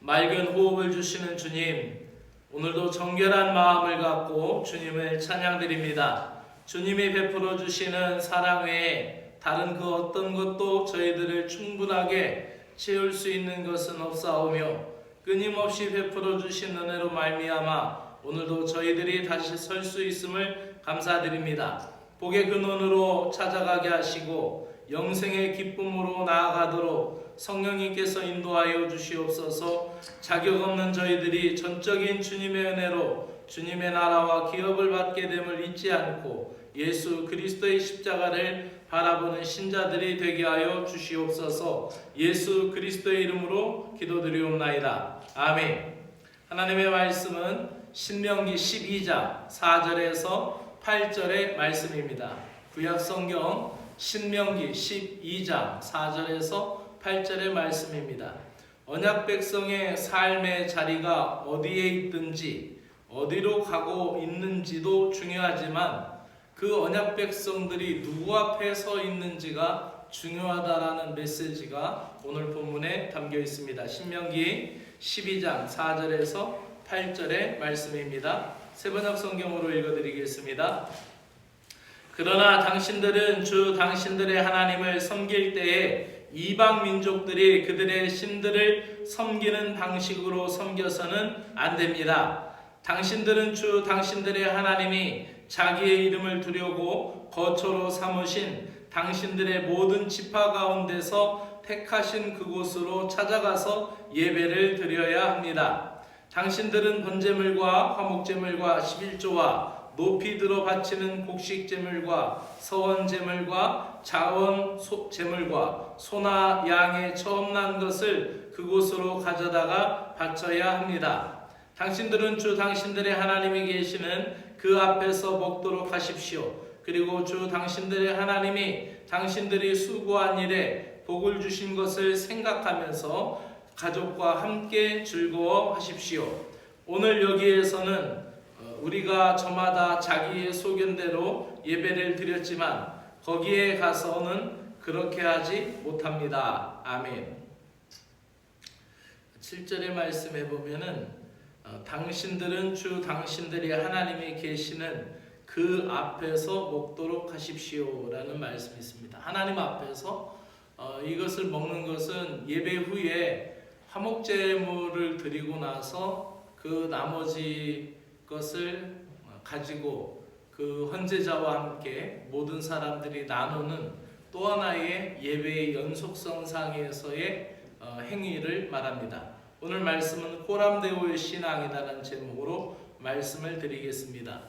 맑은 호흡을 주시는 주님, 오늘도 정결한 마음을 갖고 주님을 찬양드립니다. 주님이 베풀어 주시는 사랑 외에 다른 그 어떤 것도 저희들을 충분하게 채울 수 있는 것은 없사오며 끊임없이 베풀어 주신 은혜로 말미암아 오늘도 저희들이 다시 설 수 있음을 감사드립니다. 복의 근원으로 찾아가게 하시고 영생의 기쁨으로 나아가도록 성령님께서 인도하여 주시옵소서 자격 없는 저희들이 전적인 주님의 은혜로 주님의 나라와 기업을 받게 됨을 잊지 않고 예수 그리스도의 십자가를 바라보는 신자들이 되게 하여 주시옵소서 예수 그리스도의 이름으로 기도드리옵나이다. 아멘. 하나님의 말씀은 신명기 12장 4절에서 8절의 말씀입니다. 구약 성경 신명기 12장 4절에서 8절의 말씀입니다. 언약 백성의 삶의 자리가 어디에 있든지 어디로 가고 있는지도 중요하지만 그 언약 백성들이 누구 앞에 서 있는지가 중요하다라는 메시지가 오늘 본문에 담겨 있습니다. 신명기 12장 4절에서 8절의 말씀입니다. 세번역 성경으로 읽어드리겠습니다. 그러나 당신들은 주 당신들의 하나님을 섬길 때에 이방 민족들이 그들의 신들을 섬기는 방식으로 섬겨서는 안 됩니다. 당신들은 주 당신들의 하나님이 자기의 이름을 두려고 거처로 삼으신 당신들의 모든 지파 가운데서 택하신 그곳으로 찾아가서 예배를 드려야 합니다. 당신들은 번제물과 화목제물과 11조와 높이 들어 바치는 곡식 제물과 서원 제물과 자원 소, 제물과 소나 양의 처음 난 것을 그곳으로 가져다가 바쳐야 합니다. 당신들은 주 당신들의 하나님이 계시는 그 앞에서 먹도록 하십시오. 그리고 주 당신들의 하나님이 당신들이 수고한 일에 복을 주신 것을 생각하면서 가족과 함께 즐거워하십시오. 오늘 여기에서는 어, 우리가 저마다 자기의 소견대로 예배를 드렸지만 거기에 가서는 그렇게 하지 못합니다. 아멘. 7절의 말씀에 보면은 어, 당신들은 주 당신들이 하나님이 계시는 그 앞에서 먹도록 하십시오라는 말씀이 있습니다. 하나님 앞에서 어, 이것을 먹는 것은 예배 후에 화목제물을 드리고 나서 그 나머지 것을 가지고 그 헌제자와 함께 모든 사람들이 나누는 또 하나의 예배의 연속성상에서의 어, 행위를 말합니다. 오늘 말씀은 호람데오의 신앙이라는 제목으로 말씀을 드리겠습니다.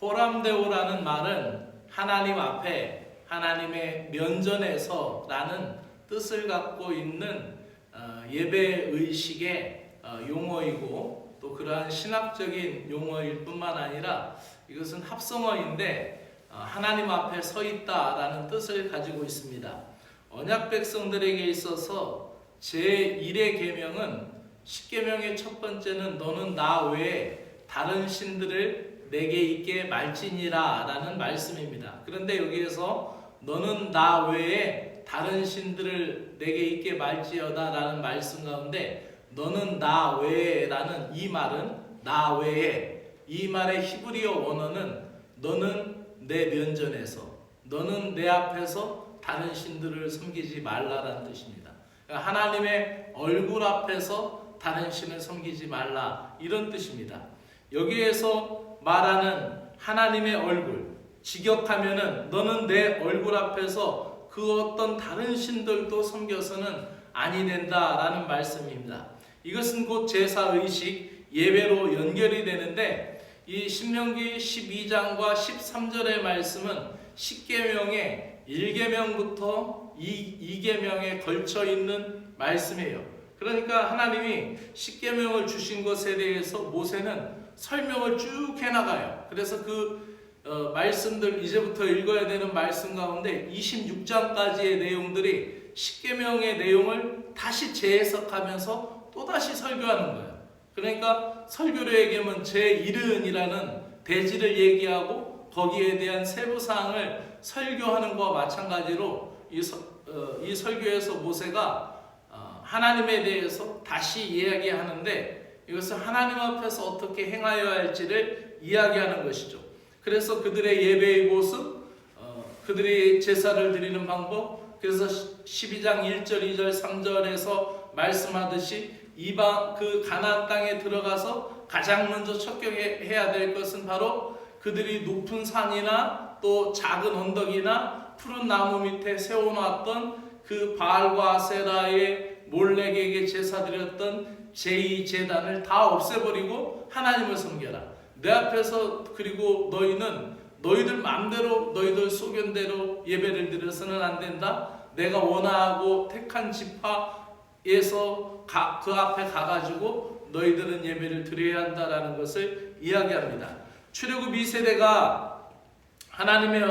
호람데오라는 말은 하나님 앞에 하나님의 면전에서라는 뜻을 갖고 있는 어, 예배 의식의 어, 용어이고 또 그러한 신학적인 용어일 뿐만 아니라 이것은 합성어인데 어, 하나님 앞에 서 있다라는 뜻을 가지고 있습니다. 언약 백성들에게 있어서 제1의 계명은 10계명의 첫 번째는 너는 나 외에 다른 신들을 내게 있게 말지니라라는 말씀입니다. 그런데 여기에서 너는 나 외에 다른 신들을 내게 있게 말지어다라는 말씀 가운데 너는 나 외에 라는 이 말은 나 외에 이 말의 히브리어 원어는 너는 내 면전에서 너는 내 앞에서 다른 신들을 섬기지 말라라는 뜻입니다. 그러니까 하나님의 얼굴 앞에서 다른 신을 섬기지 말라 이런 뜻입니다. 여기에서 말하는 하나님의 얼굴 직역하면은 너는 내 얼굴 앞에서 그 어떤 다른 신들도 섬겨서는 아니 된다라는 말씀입니다. 이것은 곧 제사 의식 예배로 연결이 되는데 이 신명기 12장과 13절의 말씀은 10계명의 1계명부터 2계명에 걸쳐 있는 말씀이에요. 그러니까 하나님이 10계명을 주신 것에 대해서 모세는 설명을 쭉 해나가요. 그래서 그 어, 말씀들 이제부터 읽어야 되는 말씀 가운데 26장까지의 내용들이 10계명의 내용을 다시 재해석하면서 또다시 설교하는 거예요. 그러니까 설교를 얘기하면 제1은이라는 대지를 얘기하고 거기에 대한 세부 사항을 설교하는 것과 마찬가지로 이, 서, 어, 이 설교에서 모세가 어, 하나님에 대해서 다시 이야기하는데 이것을 하나님 앞에서 어떻게 행하여야 할지를 이야기하는 것이죠. 그래서 그들의 예배의 모습, 어, 그들이 제사를 드리는 방법, 그래서 12장 1절, 2절, 3절에서 말씀하듯이 이방 그 가나안 땅에 들어가서 가장 먼저 척경해야 될 것은 바로 그들이 높은 산이나 또 작은 언덕이나 푸른 나무 밑에 세워놨던 그 바알과 세라의 몰렉에게 제사 드렸던 제2 제단을 다 없애버리고 하나님을 섬겨라. 내 앞에서 그리고 너희는 너희들 마음대로 너희들 소견대로 예배를 드려서는 안 된다. 내가 원하고 택한 지파 에서 가, 그 앞에 가가지고 너희들은 예배를 드려야 한다라는 것을 이야기합니다. 출애굽 2세대가 하나님의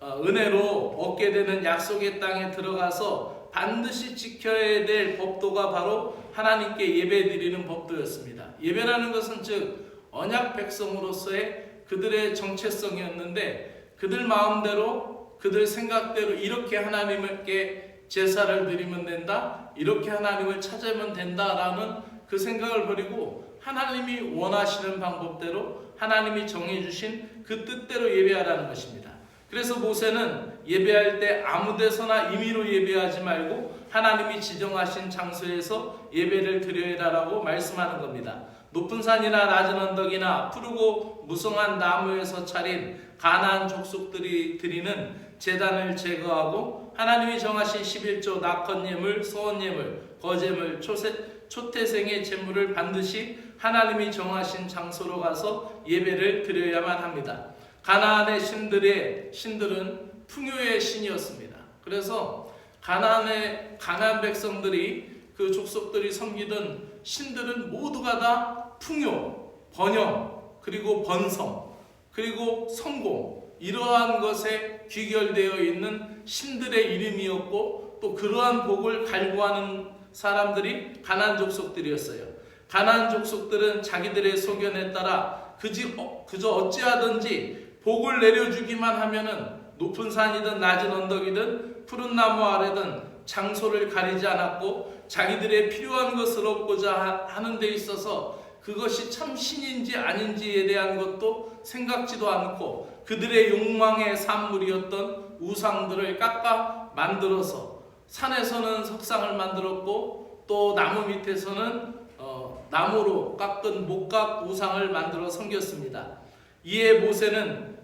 어, 은혜로 얻게 되는 약속의 땅에 들어가서 반드시 지켜야 될 법도가 바로 하나님께 예배 드리는 법도였습니다. 예배라는 것은 즉 언약 백성으로서의 그들의 정체성이었는데 그들 마음대로 그들 생각대로 이렇게 하나님께 제사를 드리면 된다. 이렇게 하나님을 찾으면 된다라는 그 생각을 버리고 하나님이 원하시는 방법대로 하나님이 정해 주신 그 뜻대로 예배하라는 것입니다. 그래서 모세는 예배할 때 아무 데서나 임의로 예배하지 말고 하나님이 지정하신 장소에서 예배를 드려야라고 말씀하는 겁니다. 높은 산이나 낮은 언덕이나 푸르고 무성한 나무에서 차린 가나안 족속들이 드리는 제단을 제거하고 하나님이 정하신 11조 낙헌 예물, 소원 예물, 거제물, 초세, 초태생의 제물을 반드시 하나님이 정하신 장소로 가서 예배를 드려야만 합니다. 가나안의 신들의 신들은 풍요의 신이었습니다. 그래서 가나안의 가나안 백성들이 그 족속들이 섬기던 신들은 모두가 다 풍요, 번영, 그리고 번성, 그리고 성공 이러한 것에 귀결되어 있는 신들의 이름이었고 또 그러한 복을 갈구하는 사람들이 가나안 족속들이었어요. 가나안 족속들은 자기들의 소견에 따라 그지, 어, 그저 어찌하든지 복을 내려주기만 하면은 높은 산이든 낮은 언덕이든 푸른 나무 아래든 장소를 가리지 않았고 자기들의 필요한 것을 얻고자 하는 데 있어서 그것이 참 신인지 아닌지에 대한 것도 생각지도 않고 그들의 욕망의 산물이었던 우상들을 깎아 만들어서 산에서는 석상을 만들었고 또 나무 밑에서는 어, 나무로 깎은 목각 우상을 만들어 섬겼습니다. 이에 모세는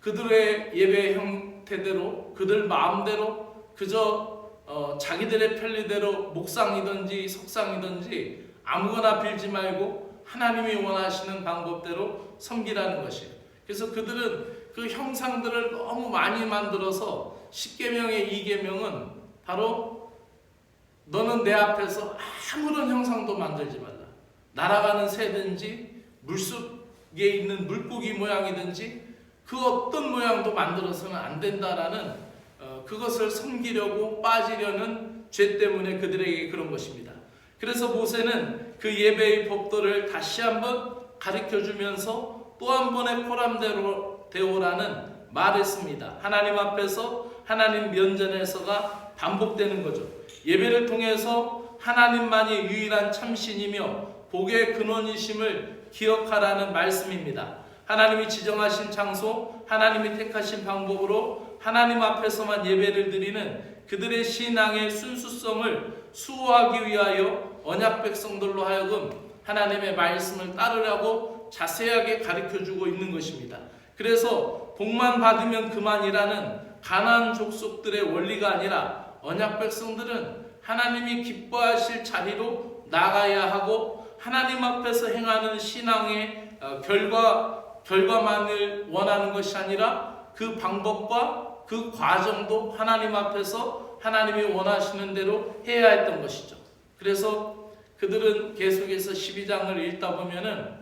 그들의 예배 형태대로 그들 마음대로 그저 어, 자기들의 편리대로 목상이든지 석상이든지 아무거나 빌지 말고 하나님이 원하시는 방법대로 섬기라는 것이에요. 그래서 그들은 그 형상들을 너무 많이 만들어서 10계명의 2계명은 바로 너는 내 앞에서 아무런 형상도 만들지 말라. 날아가는 새든지 물속에 있는 물고기 모양이든지 그 어떤 모양도 만들어서는 안 된다라는 어, 그것을 섬기려고 빠지려는 죄 때문에 그들에게 그런 것입니다. 그래서 모세는 그 예배의 법도를 다시 한번 가르쳐 주면서 또 한 번의 포람대로 되오라는 말했습니다. 하나님 앞에서 하나님 면전에서가 반복되는 거죠. 예배를 통해서 하나님만이 유일한 참신이며 복의 근원이심을 기억하라는 말씀입니다. 하나님이 지정하신 장소, 하나님이 택하신 방법으로 하나님 앞에서만 예배를 드리는 그들의 신앙의 순수성을 수호하기 위하여 언약 백성들로 하여금 하나님의 말씀을 따르라고 자세하게 가르쳐 주고 있는 것입니다. 그래서 복만 받으면 그만이라는 가난 족속들의 원리가 아니라 언약 백성들은 하나님이 기뻐하실 자리로 나가야 하고 하나님 앞에서 행하는 신앙의 어, 결과 결과만을 원하는 것이 아니라 그 방법과 그 과정도 하나님 앞에서 하나님이 원하시는 대로 해야 했던 것이죠. 그래서 그들은 계속해서 12장을 읽다 보면은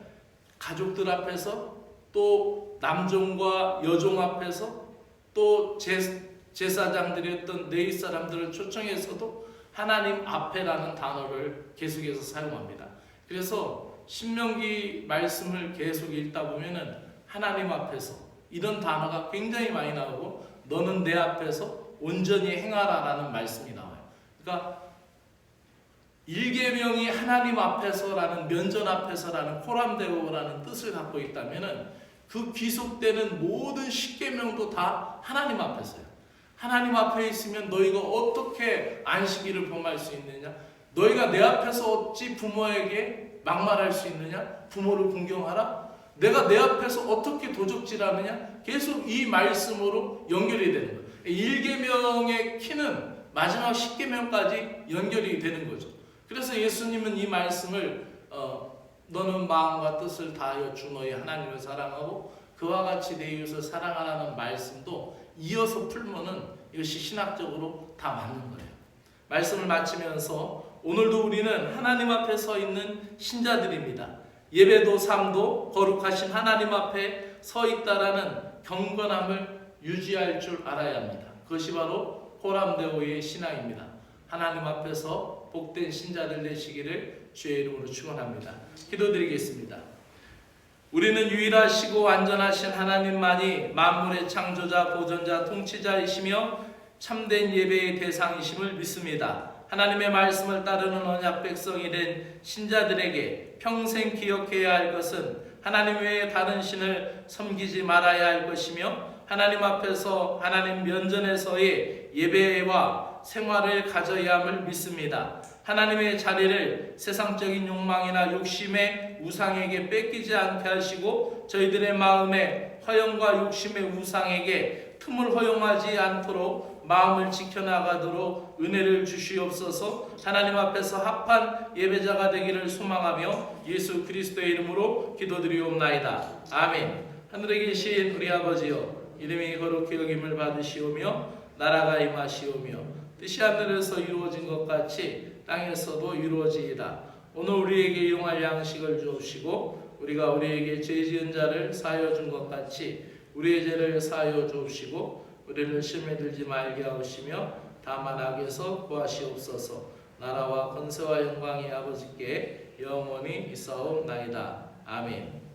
가족들 앞에서 또 남종과 여종 앞에서 또 제, 제사장들이었던 네이 사람들을 초청해서도 하나님 앞에라는 단어를 계속해서 사용합니다. 그래서 신명기 말씀을 계속 읽다 보면은 하나님 앞에서 이런 단어가 굉장히 많이 나오고 너는 내 앞에서 온전히 행하라라는 말씀이 나와요. 그러니까 일계명이 하나님 앞에서라는 면전 앞에서라는 코람데오라는 뜻을 갖고 있다면은 그 귀속되는 모든 십계명도 다 하나님 앞에서요. 하나님 앞에 있으면 너희가 어떻게 안식일을 범할 수 있느냐? 너희가 내 앞에서 어찌 부모에게 막말할 수 있느냐? 부모를 공경하라? 내가 내 앞에서 어떻게 도적질하느냐? 계속 이 말씀으로 연결이 되는 거예요. 일계명의 키는 마지막 십계명까지 연결이 되는 거죠. 그래서 예수님은 이 말씀을 어, 너는 마음과 뜻을 다하여 주 너희 하나님을 사랑하고 그와 같이 내 이웃을 사랑하라는 말씀도 이어서 풀면은 이것이 신학적으로 다 맞는 거예요. 말씀을 마치면서 오늘도 우리는 하나님 앞에 서 있는 신자들입니다. 예배도 삶도 거룩하신 하나님 앞에 서 있다라는 경건함을 유지할 줄 알아야 합니다. 그것이 바로 호람데오의 신앙입니다. 하나님 앞에서 복된 신자들 되시기를 주의 이름으로 축원합니다. 기도드리겠습니다. 우리는 유일하시고 완전하신 하나님만이 만물의 창조자, 보존자, 통치자이시며 참된 예배의 대상이심을 믿습니다. 하나님의 말씀을 따르는 언약 백성이 된 신자들에게 평생 기억해야 할 것은 하나님 외에 다른 신을 섬기지 말아야 할 것이며 하나님 앞에서 하나님 면전에서의 예배와 생활을 가져야 함을 믿습니다. 하나님의 자리를 세상적인 욕망이나 욕심의 우상에게 뺏기지 않게 하시고 저희들의 마음에 허영과 욕심의 우상에게 틈을 허용하지 않도록 마음을 지켜나가도록 은혜를 주시옵소서 하나님 앞에서 합한 예배자가 되기를 소망하며 예수 그리스도의 이름으로 기도드리옵나이다. 아멘. 하늘에 계신 우리 아버지여 이름이 거룩히 여김을 받으시오며 나라가 임하시오며 뜻이 하늘에서 이루어진 것 같이 땅에서도 이루어지이다. 오늘 우리에게 일용할 양식을 주옵시고 우리가 우리에게 죄 지은 자를 사하여 준 것 같이 우리의 죄를 사하여 주옵시고 우리를 시험에 들지 말게 하시며 다만 악에서 구하시옵소서. 나라와 권세와 영광이 아버지께 영원히 있사옵나이다. 아멘.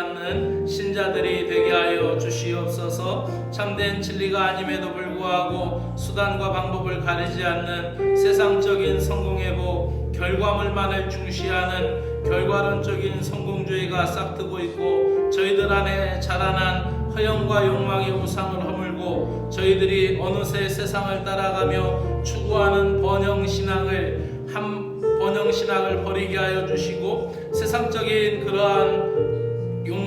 받는 신자들이 되게 하여 주시옵소서. 참된 진리가 아님에도 불구하고 수단과 방법을 가리지 않는 세상적인 성공의 복, 결과물만을 중시하는 결과론적인 성공주의가 싹트고 있고 저희들 안에 자라난 허영과 욕망의 우상을 허물고 저희들이 어느새 세상을 따라가며 추구하는 번영 신앙을 한 번영 신앙을 버리게 하여 주시고 세상적인 그러한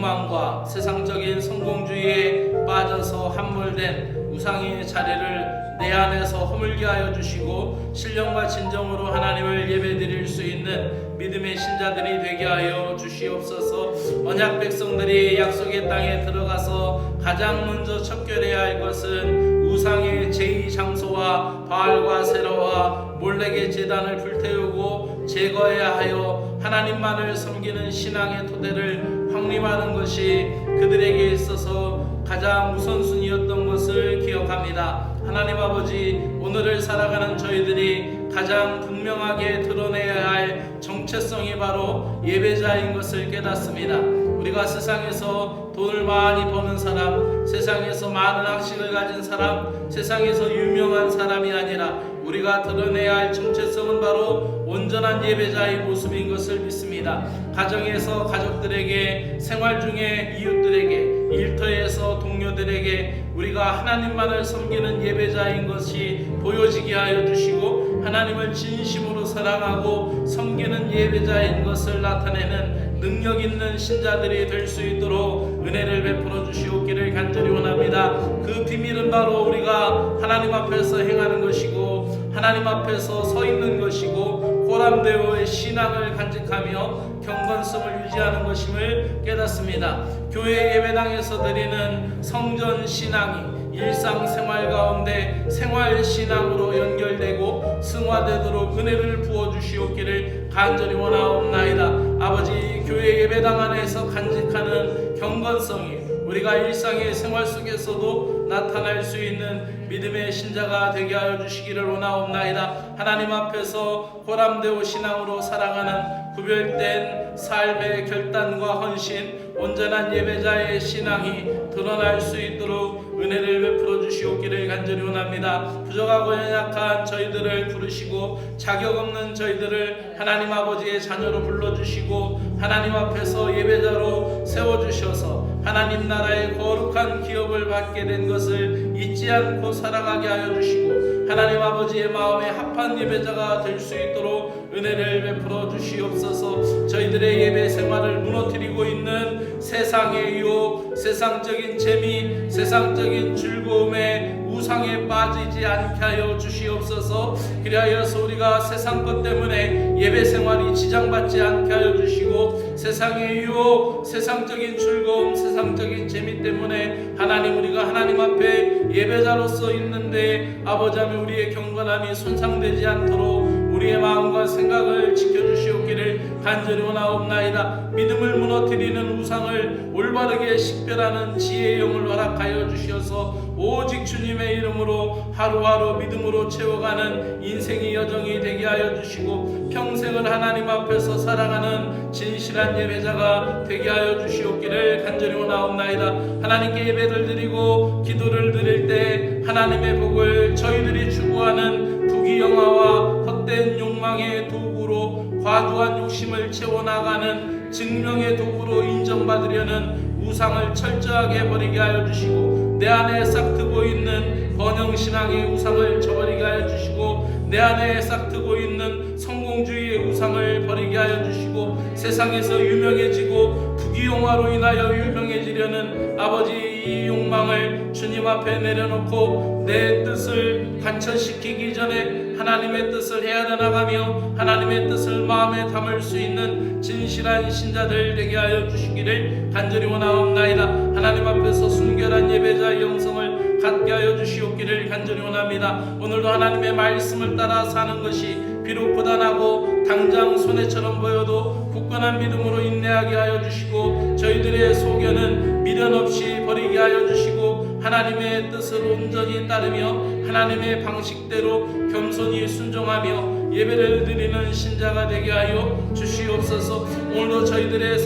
욕망과 세상적인 성공주의에 빠져서 함몰된 우상의 자리를 내 안에서 허물게 하여 주시고 신령과 진정으로 하나님을 예배드릴 수 있는 믿음의 신자들이 되게 하여 주시옵소서. 언약 백성들이 약속의 땅에 들어가서 가장 먼저 척결해야 할 것은 우상의 제2 장소와 바알과 세라와 몰렉의 제단을 불태우고 제거해야 하여 하나님만을 섬기는 신앙의 토대를 확립하는 것이 그들에게 있어서 가장 우선순위였던 것을 기억합니다. 하나님 아버지, 오늘을 살아가는 저희들이 가장 분명하게 드러내야 할 정체성이 바로 예배자인 것을 깨닫습니다. 우리가 세상에서 돈을 많이 버는 사람, 세상에서 많은 학식을 가진 사람, 세상에서 유명한 사람이 아니라 우리가 드러내야 할 정체성은 바로 온전한 예배자의 모습인 것을 믿습니다. 가정에서 가족들에게, 생활 중에 이웃들에게, 일터에서 동료들에게 우리가 하나님만을 섬기는 예배자인 것이 보여지게 하여 주시고 하나님을 진심으로 사랑하고 섬기는 예배자인 것을 나타내는 능력 있는 신자들이 될 수 있도록 은혜를 베풀어 주시옵기를 간절히 원합니다. 그 비밀은 바로 우리가 하나님 앞에서 행하는 것이고 하나님 앞에서 서 있는 것이고 고람되어의 신앙을 간직하며 경건성을 유지하는 것임을 깨닫습니다. 교회 예배당에서 드리는 성전 신앙이 일상생활 가운데 생활 신앙으로 연결되고 승화되도록 은혜를 부어 주시옵기를 간절히 원하옵나이다. 아버지 교회 예배당 안에서 간직하는 경건성이 우리가 일상의 생활 속에서도 나타날 수 있는 믿음의 신자가 되게 하여 주시기를 원하옵나이다. 하나님 앞에서 보람되고 신앙으로 살아가는 구별된 삶의 결단과 헌신, 온전한 예배자의 신앙이 드러날 수 있도록 은혜를 베풀어 주시옵기를 간절히 원합니다. 부족하고 연약한 저희들을 부르시고 자격 없는 저희들을 하나님 아버지의 자녀로 불러주시고 하나님 앞에서 예배자로 세워주셔서 하나님 나라의 거룩한 기업을 받게 된 것을 잊지 않고 살아가게 하여 주시고 하나님 아버지의 마음에 합한 예배자가 될 수 있도록 은혜를 베풀어 주시옵소서. 저희들의 예배 생활을 무너뜨리고 있는 세상의 유혹, 세상적인 재미, 세상적인 즐거움에 우상에 빠지지 않게 하여 주시옵소서 그리하여서 우리가 세상 것 때문에 예배 생활이 지장받지 않게 하여 주시고 세상의 유혹, 세상적인 즐거움, 세상적인 재미 때문에 하나님 우리가 하나님 앞에 예배자로서 있는데 아버지 하며 우리의 경건함이 손상되지 않도록 우리의 마음과 생각을 지켜주시옵기를 간절히 원하옵나이다. 믿음을 무너뜨리는 우상을 올바르게 식별하는 지혜의 영을 허락하여 주셔서 오직 주님의 이름으로 하루하루 믿음으로 채워가는 인생의 여정이 되게 하여 주시고 평생을 하나님 앞에서 살아가는 진실한 예배자가 되게 하여 주시옵기를 간절히 원하옵나이다. 하나님께 예배를 드리고 기도를 드릴 때 하나님의 복을 저희들이 추구하는 부귀 영화와 헛된 욕망의 도구로 과도한 욕심을 채워나가는 증명의 도구로 인정받으려는 우상을 철저하게 버리게 하여 주시고 내 안에 싹 트고 있는 번영신앙의 우상을 저버리게 하여 주시고 내 안에 싹 트고 있는 성공주의의 우상을 버리게 하여 주시고 세상에서 유명해지고 부귀영화로 인하여 유명해지려는 아버지 이 욕망을 주님 앞에 내려놓고 내 뜻을 관철시키기 전에 하나님의 뜻을 헤아려 나가며 하나님의 뜻을 마음에 담을 수 있는 진실한 신자들 되게 하여 주시기를 간절히 원하옵나이다. 하나님 앞에서 순결한 예배자의 영성을 갖게 하여 주시옵기를 간절히 원합니다. 오늘도 하나님의 말씀을 따라 사는 것이 비록 고단하고 당장 손해처럼 보여도 굳건한 믿음으로 인내하게 하여 주시고 저희들의 소견은 미련 없이 버리게 하여 주시고 하나님의 뜻을 온전히 따르며 하나님의 방식대로 겸손히 순종하며 예배를 드리는 신자가 되게 하여 주시옵소서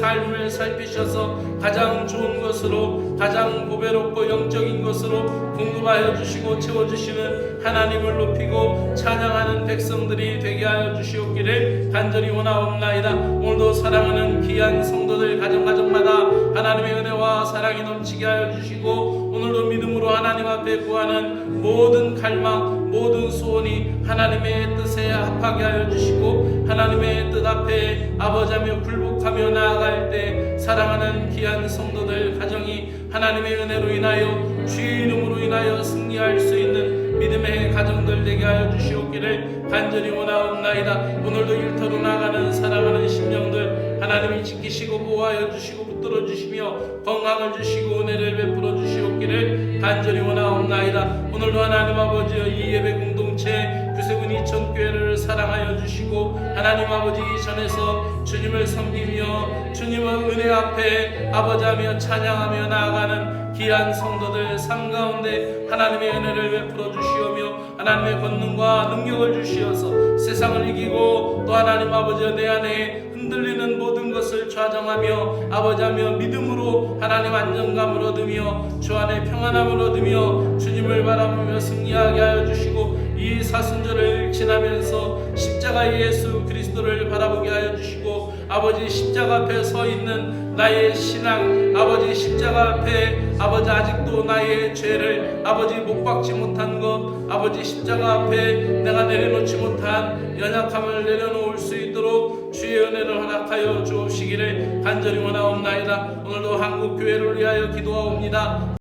삶을 살피셔서 가장 좋은 것으로 가장 고배롭고 영적인 것으로 궁금하여 주시고 채워주시는 하나님을 높이고 찬양하는 백성들이 되게 하여 주시옵기를 간절히 원하옵나이다. 오늘도 사랑하는 귀한 성도들 가정가정마다 하나님의 은혜와 사랑이 넘치게 하여 주시고 오늘도 믿음으로 하나님 앞에 구하는 모든 갈망 모든 소원이 하나님의 뜻에 합하게 하여 주시고 하나님의 뜻 앞에 아버지하며 굴복 하며 나아갈 때 사랑하는 귀한 성도들 가정이 하나님의 은혜로 인하여 주의 이름으로 인하여 승리할 수 있는 믿음의 가정들 되게 하여 주시옵기를 간절히 원하옵나이다. 오늘도 일터로 나가는 사랑하는 심령들 하나님이 지키시고 보호하여 주시고 붙들어 주시며 건강을 주시고 은혜를 베풀어 주시옵기를 간절히 원하옵나이다. 오늘도 하나님 아버지여 이 예배 공동체 구 세군 이천 교회를 사랑하여 주시고 하나님 아버지 이 전에서 주님을 섬기며 주님의 은혜 앞에 아버지하며 찬양하며 나아가는 귀한 성도들 삶 가운데 하나님의 은혜를 베풀어 주시오며 하나님의 권능과 능력을 주시어서 세상을 이기고 또 하나님 아버지 내 안에 흔들리는 모든 것을 좌정하며 아버지하며 믿음으로 하나님 안정감을 얻으며 주 안에 평안함을 얻으며 주님을 바라보며 승리하게 하여 주시고 이 사순절을 지나면서 십자가의 예수 그리스도를 바라보게 하여 주시고 아버지 십자가 앞에 서 있는 나의 신앙 아버지 십자가 앞에 아버지 아직도 나의 죄를 아버지 못 박지 못한 것 아버지 십자가 앞에 내가 내려놓지 못한 연약함을 내려놓을 수 있도록 주의 은혜를 허락하여 주옵시기를 간절히 원하옵나이다. 오늘도 한국 교회를 위하여 기도하옵니다